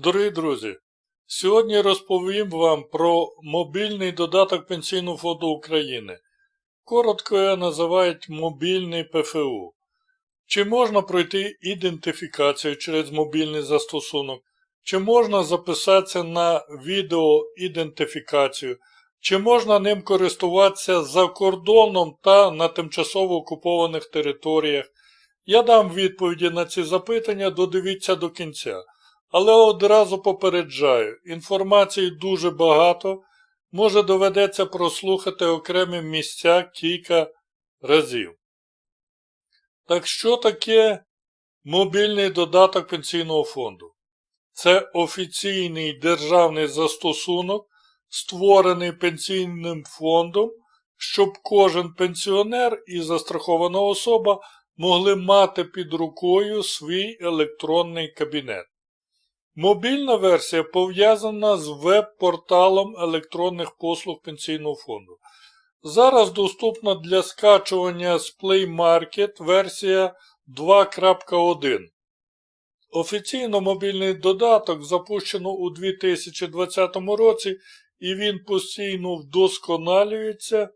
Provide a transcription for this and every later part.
Дорогі друзі, сьогодні розповім вам про мобільний додаток Пенсійного фонду України. Коротко його називають мобільний ПФУ. Чи можна пройти ідентифікацію через мобільний застосунок, чи можна записатися на відеоідентифікацію, чи можна ним користуватися за кордоном та на тимчасово окупованих територіях. Я дам відповіді на ці запитання, додивіться до кінця. Але одразу попереджаю, інформації дуже багато, може доведеться прослухати окремі місця кілька разів. Так що таке мобільний додаток Пенсійного фонду? Це офіційний державний застосунок, створений пенсійним фондом, щоб кожен пенсіонер і застрахована особа могли мати під рукою свій електронний кабінет. Мобільна версія пов'язана з веб-порталом електронних послуг Пенсійного фонду. Зараз доступна для скачування з Play Market версія 2.1. Офіційно мобільний додаток запущено у 2020 році і він постійно вдосконалюється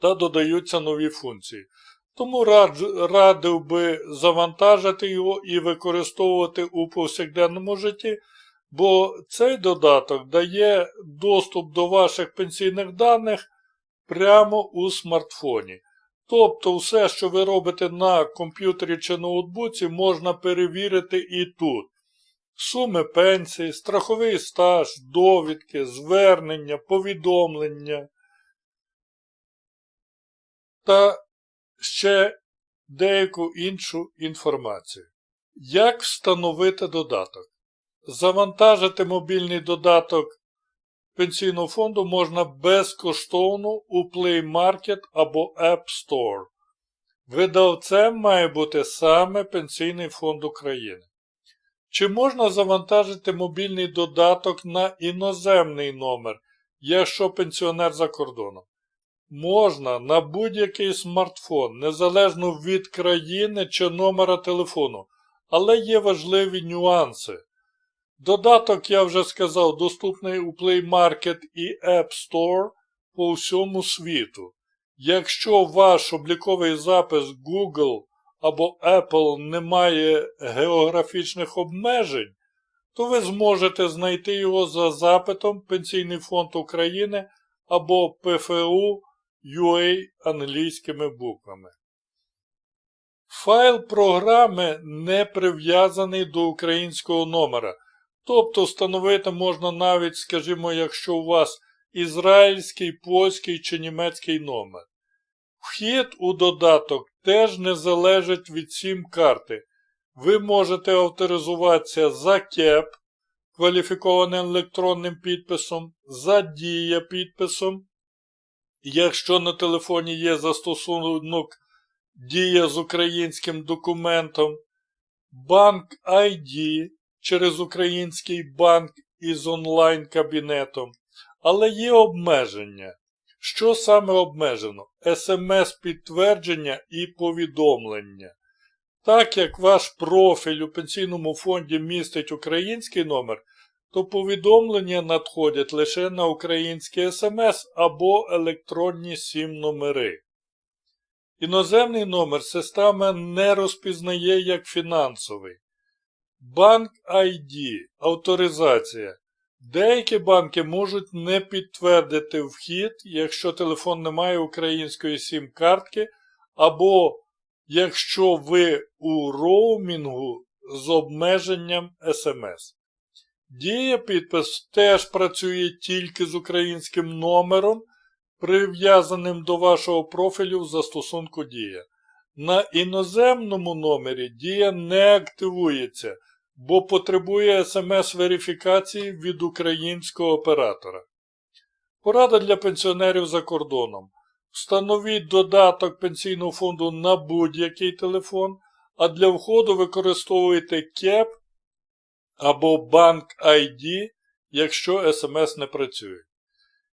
та додаються нові функції. Тому радив би завантажити його і використовувати у повсякденному житті, бо цей додаток дає доступ до ваших пенсійних даних прямо у смартфоні. Тобто все, що ви робите на комп'ютері чи ноутбуці, можна перевірити і тут. Суми пенсії, страховий стаж, довідки, звернення, повідомлення. Та ще деяку іншу інформацію. Як встановити додаток? Завантажити мобільний додаток пенсійного фонду можна безкоштовно у Play Market або App Store. Видавцем має бути саме Пенсійний фонд України. Чи можна завантажити мобільний додаток на іноземний номер, якщо пенсіонер за кордоном? Можна на будь-який смартфон, незалежно від країни чи номера телефону, але є важливі нюанси. Додаток, я вже сказав, доступний у Play Market і App Store по всьому світу. Якщо ваш обліковий запис Google або Apple не має географічних обмежень, то ви зможете знайти його за запитом Пенсійний фонд України або ПФУ UA англійськими буквами. Файл програми не прив'язаний до українського номера. Тобто встановити можна навіть, скажімо, якщо у вас ізраїльський, польський чи німецький номер. Вхід у додаток теж не залежить від сім-карти. Ви можете авторизуватися за КЕП, кваліфікованим електронним підписом, за Дія підписом Якщо на телефоні є застосунок Дія з українським документом, банк ID через український банк із онлайн-кабінетом, але є обмеження. Що саме обмежено? СМС-підтвердження і повідомлення. Так як ваш профіль у пенсійному фонді містить український номер, то повідомлення надходять лише на український смс або електронні сім номери. Іноземний номер система не розпізнає як фінансовий. Банк ID авторизація. Деякі банки можуть не підтвердити вхід, якщо телефон не має української сім-картки, або якщо ви у роумінгу з обмеженням SMS. Дія підпис теж працює тільки з українським номером, прив'язаним до вашого профілю в застосунку Дія. На іноземному номері Дія не активується, бо потребує смс-верифікації від українського оператора. Порада для пенсіонерів за кордоном. Встановіть додаток пенсійного фонду на будь-який телефон, а для входу використовуйте КЕП або банк ID, якщо смс не працює.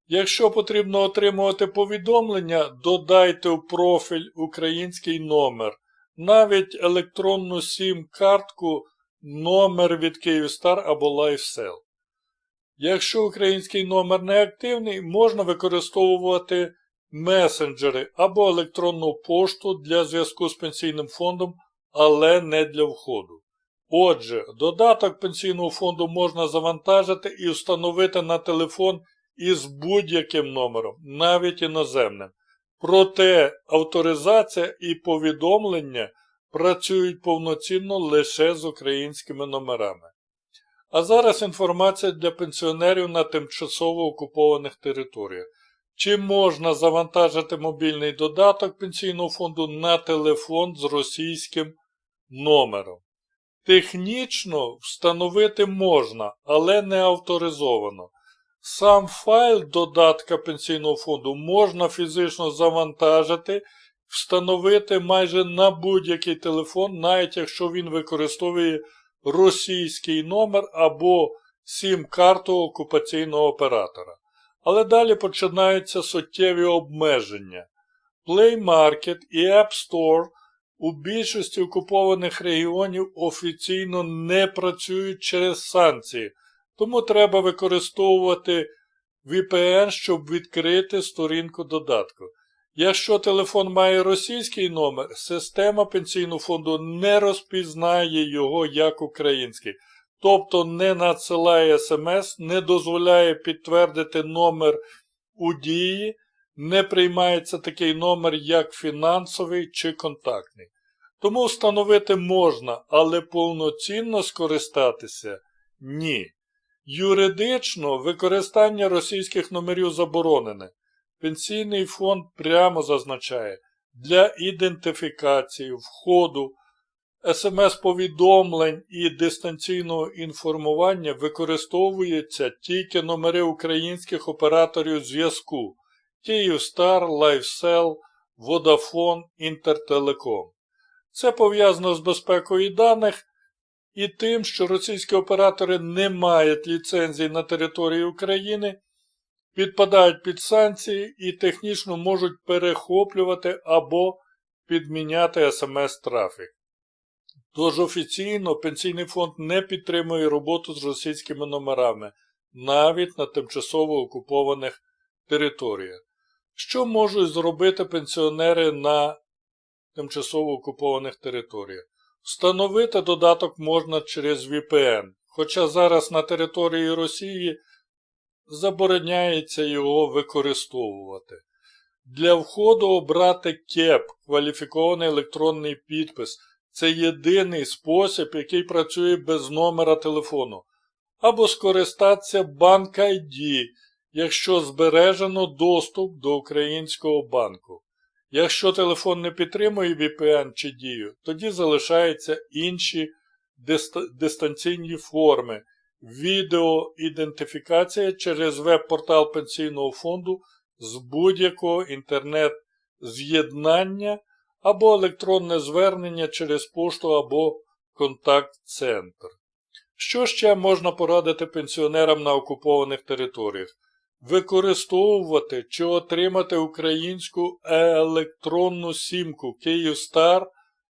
Якщо потрібно отримувати повідомлення, додайте в профіль український номер. Навіть електронну сім-картку номер від Київстар або LifeSell. Якщо український номер не активний, можна використовувати месенджери або електронну пошту для зв'язку з пенсійним фондом, але не для входу. Отже, додаток пенсійного фонду можна завантажити і встановити на телефон із будь-яким номером, навіть іноземним. Проте авторизація і повідомлення працюють повноцінно лише з українськими номерами. А зараз інформація для пенсіонерів на тимчасово окупованих територіях. Чи можна завантажити мобільний додаток пенсійного фонду на телефон з російським номером? Технічно встановити можна, але не авторизовано. Сам файл додатка пенсійного фонду можна фізично завантажити, встановити майже на будь-який телефон, навіть якщо він використовує російський номер або сім-карту окупаційного оператора. Але далі починаються суттєві обмеження. Play Market і App Store у більшості окупованих регіонів офіційно не працюють через санкції, тому треба використовувати VPN, щоб відкрити сторінку додатку. Якщо телефон має російський номер, система пенсійного фонду не розпізнає його як український, тобто не надсилає смс, не дозволяє підтвердити номер у дії, не приймається такий номер, як фінансовий чи контактний. Тому встановити можна, але повноцінно скористатися ні. Юридично використання російських номерів заборонене. Пенсійний фонд прямо зазначає, для ідентифікації, входу, смс-повідомлень і дистанційного інформування використовуються тільки номери українських операторів зв'язку Київстар, LifeSell, Vodafone, Інтертелеком. Це пов'язано з безпекою даних і тим, що російські оператори не мають ліцензій на території України, підпадають під санкції і технічно можуть перехоплювати або підміняти смс-трафік. Тож офіційно Пенсійний фонд не підтримує роботу з російськими номерами, навіть на тимчасово окупованих територіях. Що можуть зробити пенсіонери на тимчасово окупованих територіях? Встановити додаток можна через VPN, хоча зараз на території Росії забороняється його використовувати. Для входу обрати КЕП кваліфікований електронний підпис. Це єдиний спосіб, який працює без номера телефону. Або скористатися Банк ID, якщо збережено доступ до українського банку. Якщо телефон не підтримує VPN чи дію, тоді залишаються інші дистанційні форми, відеоідентифікація через веб-портал пенсійного фонду з будь-якого інтернет-з'єднання або електронне звернення через пошту або контакт-центр. Що ще можна порадити пенсіонерам на окупованих територіях? Використовувати чи отримати українську електронну сімку Київстар,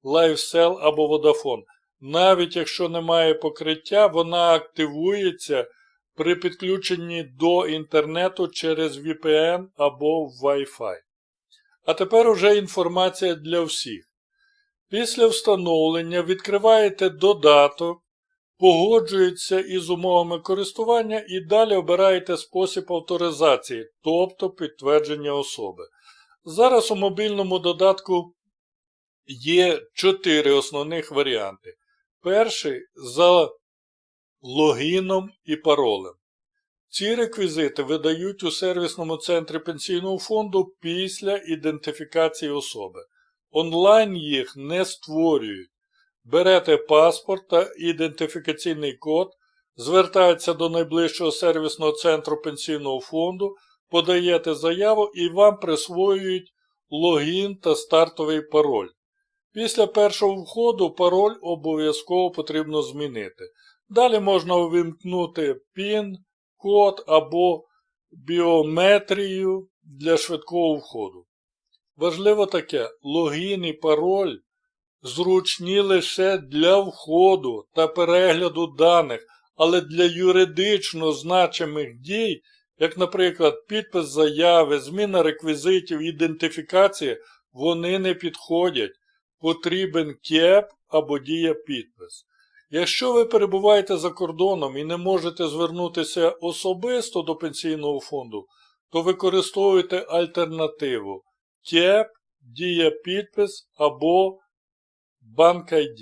LifeSell або Vodafone. Навіть якщо немає покриття, вона активується при підключенні до інтернету через VPN або Wi-Fi. А тепер уже інформація для всіх. Після встановлення відкриваєте додаток, погоджуєтеся із умовами користування і далі обираєте спосіб авторизації, тобто підтвердження особи. Зараз у мобільному додатку є чотири основних варіанти. Перший за логіном і паролем. Ці реквізити видають у сервісному центрі пенсійного фонду після ідентифікації особи. Онлайн їх не створюють. Берете паспорт та ідентифікаційний код, звертаєтеся до найближчого сервісного центру пенсійного фонду, подаєте заяву і вам присвоюють логін та стартовий пароль. Після першого входу пароль обов'язково потрібно змінити. Далі можна увімкнути PIN, код або біометрію для швидкого входу. Важливо таке, логін і пароль зручні лише для входу та перегляду даних, але для юридично значимих дій, як, наприклад, підпис заяви, зміна реквізитів, ідентифікація, вони не підходять. Потрібен КЕП або дія підпис. Якщо ви перебуваєте за кордоном і не можете звернутися особисто до пенсійного фонду, то використовуйте альтернативу КЕП, дія підпис або Банк ID.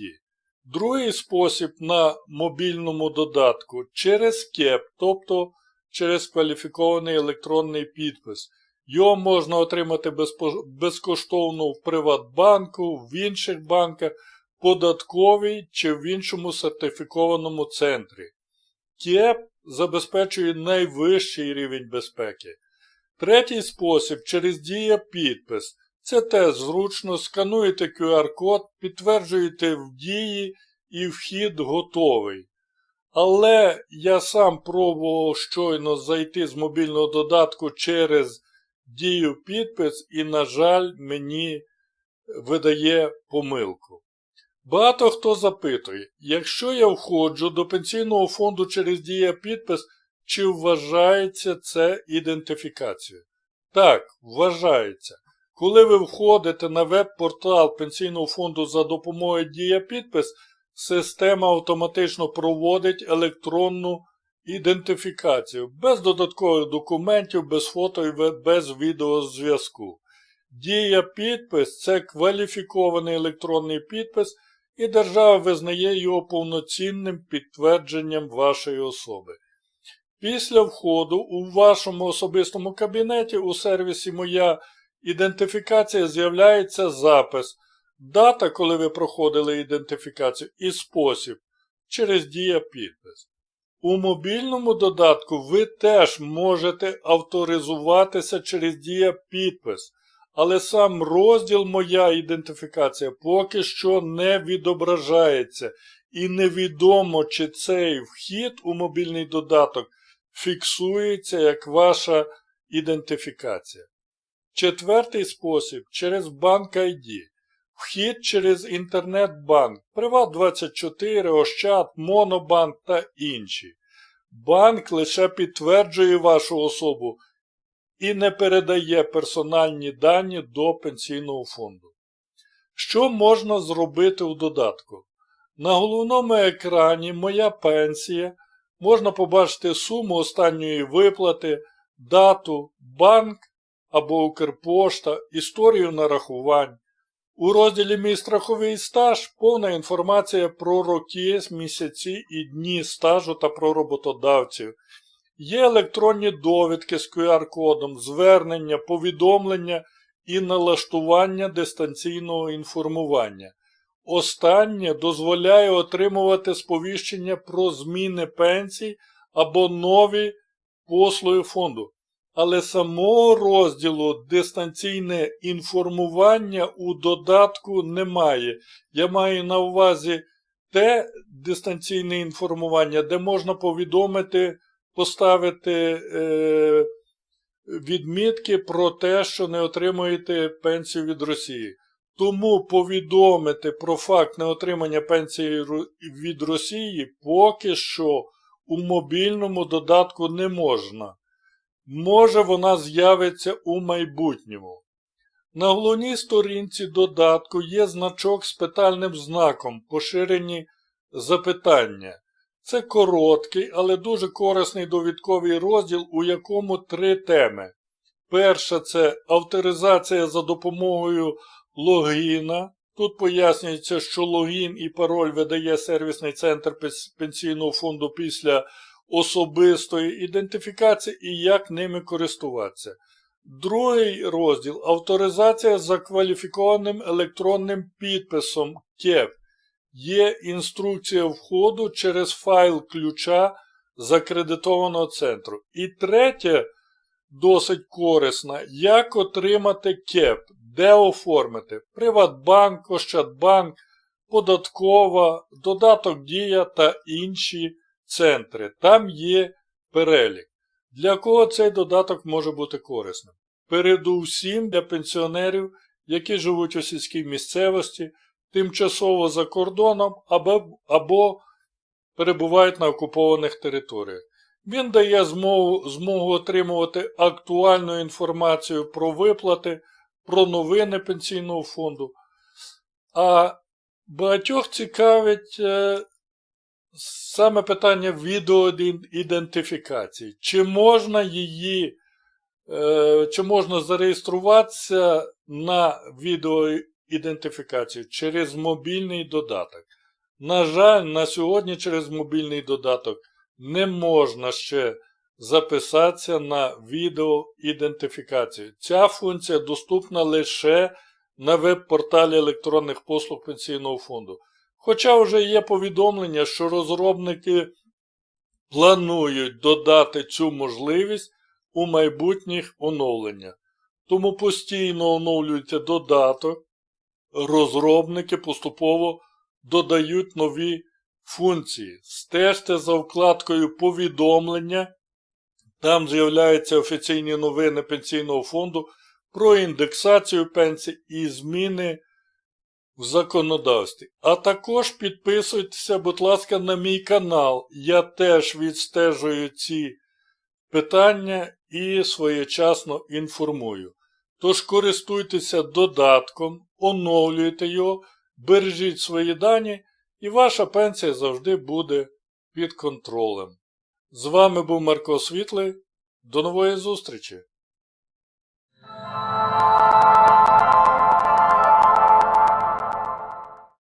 Другий спосіб на мобільному додатку через КЕП, тобто через кваліфікований електронний підпис. Його можна отримати безкоштовно в Приватбанку, в інших банках, податковій чи в іншому сертифікованому центрі. КЕП забезпечує найвищий рівень безпеки. Третій спосіб через дія підпис. Це теж зручно, скануєте QR-код, підтверджуєте в дії і вхід готовий. Але я сам пробував щойно зайти з мобільного додатку через дію підпис і, на жаль, мені видає помилку. Багато хто запитує, якщо я входжу до пенсійного фонду через дія підпис, чи вважається це ідентифікацією? Так, вважається. Коли ви входите на веб-портал Пенсійного фонду за допомогою Дія підпис, система автоматично проводить електронну ідентифікацію без додаткових документів, без фото і без відеозв'язку. Дія підпис це кваліфікований електронний підпис, і держава визнає його повноцінним підтвердженням вашої особи. Після входу у вашому особистому кабінеті у сервісі Моя ідентифікація з'являється запис, дата, коли ви проходили ідентифікацію, і спосіб через дія підпис. У мобільному додатку ви теж можете авторизуватися через дія підпис, але сам розділ Моя ідентифікація поки що не відображається, і невідомо, чи цей вхід у мобільний додаток фіксується як ваша ідентифікація. Четвертий спосіб через банк ID. Вхід через інтернет-банк, Приват24, Ощад, Монобанк та інші. Банк лише підтверджує вашу особу і не передає персональні дані до пенсійного фонду. Що можна зробити у додатку? На головному екрані Моя пенсія можна побачити суму останньої виплати, дату, банк або Укрпошта, історію нарахувань. У розділі Мій страховий стаж повна інформація про роки, місяці і дні стажу та про роботодавців. Є електронні довідки з QR-кодом, звернення, повідомлення і налаштування дистанційного інформування. Останнє дозволяє отримувати сповіщення про зміни пенсій або нові послуги фонду. Але самого розділу дистанційне інформування у додатку немає. Я маю на увазі те дистанційне інформування, де можна повідомити, поставити е, відмітки про те, що не отримуєте пенсію від Росії. Тому повідомити про факт неотримання пенсії від Росії поки що у мобільному додатку не можна. Може вона з'явиться у майбутньому. На головній сторінці додатку є значок з питальним знаком поширені запитання. Це короткий, але дуже корисний довідковий розділ, у якому три теми. Перша це авторизація за допомогою логіна. Тут пояснюється, що логін і пароль видає сервісний центр пенсійного фонду після особистої ідентифікації і як ними користуватися. Другий розділ авторизація за кваліфікованим електронним підписом КЕП. Є інструкція входу через файл ключа закредитованого центру. І третє, досить корисна, як отримати КЕП, де оформити Приватбанк, Ощадбанк, Податкова, додаток Дія та інші центри. Там є перелік. Для кого цей додаток може бути корисним? Передусім для пенсіонерів, які живуть у сільській місцевості, тимчасово за кордоном або, або перебувають на окупованих територіях. Він дає змогу, змогу отримувати актуальну інформацію про виплати, про новини пенсійного фонду. А багатьох цікавить е, саме питання відеоідентифікації. Чи можна її, е, чи можна зареєструватися на відеоідентифікацію через мобільний додаток? На жаль, на сьогодні через мобільний додаток не можна ще записатися на відеоідентифікацію. Ця функція доступна лише на веб-порталі електронних послуг Пенсійного фонду. Хоча вже є повідомлення, що розробники планують додати цю можливість у майбутніх оновленнях. Тому постійно оновлюйте додаток, розробники поступово додають нові функції. Стежте за вкладкою повідомлення. Там з'являються офіційні новини Пенсійного фонду про індексацію пенсій і зміни в законодавстві. А також підписуйтеся, будь ласка, на мій канал. Я теж відстежую ці питання і своєчасно інформую. Тож користуйтеся додатком, оновлюйте його, бережіть свої дані, і ваша пенсія завжди буде під контролем. З вами був Марко Світлий. До нової зустрічі!